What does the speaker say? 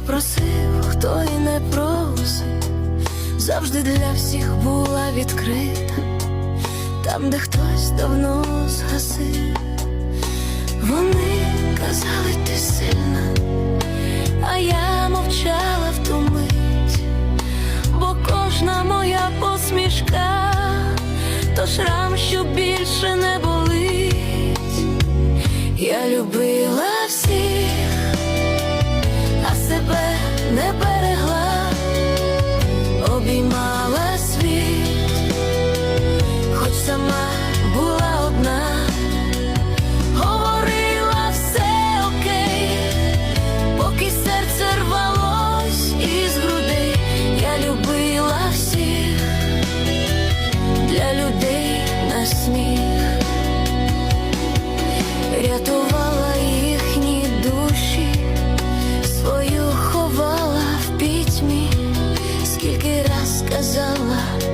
просив, хто і не просив, завжди для всіх була відкрита, там, де хтось давно згасив. Вони казали, ти сильна, а я мовчала в ту мить, бо кожна моя посмішка, то шрам, що більше не болить. Я любив. 走了。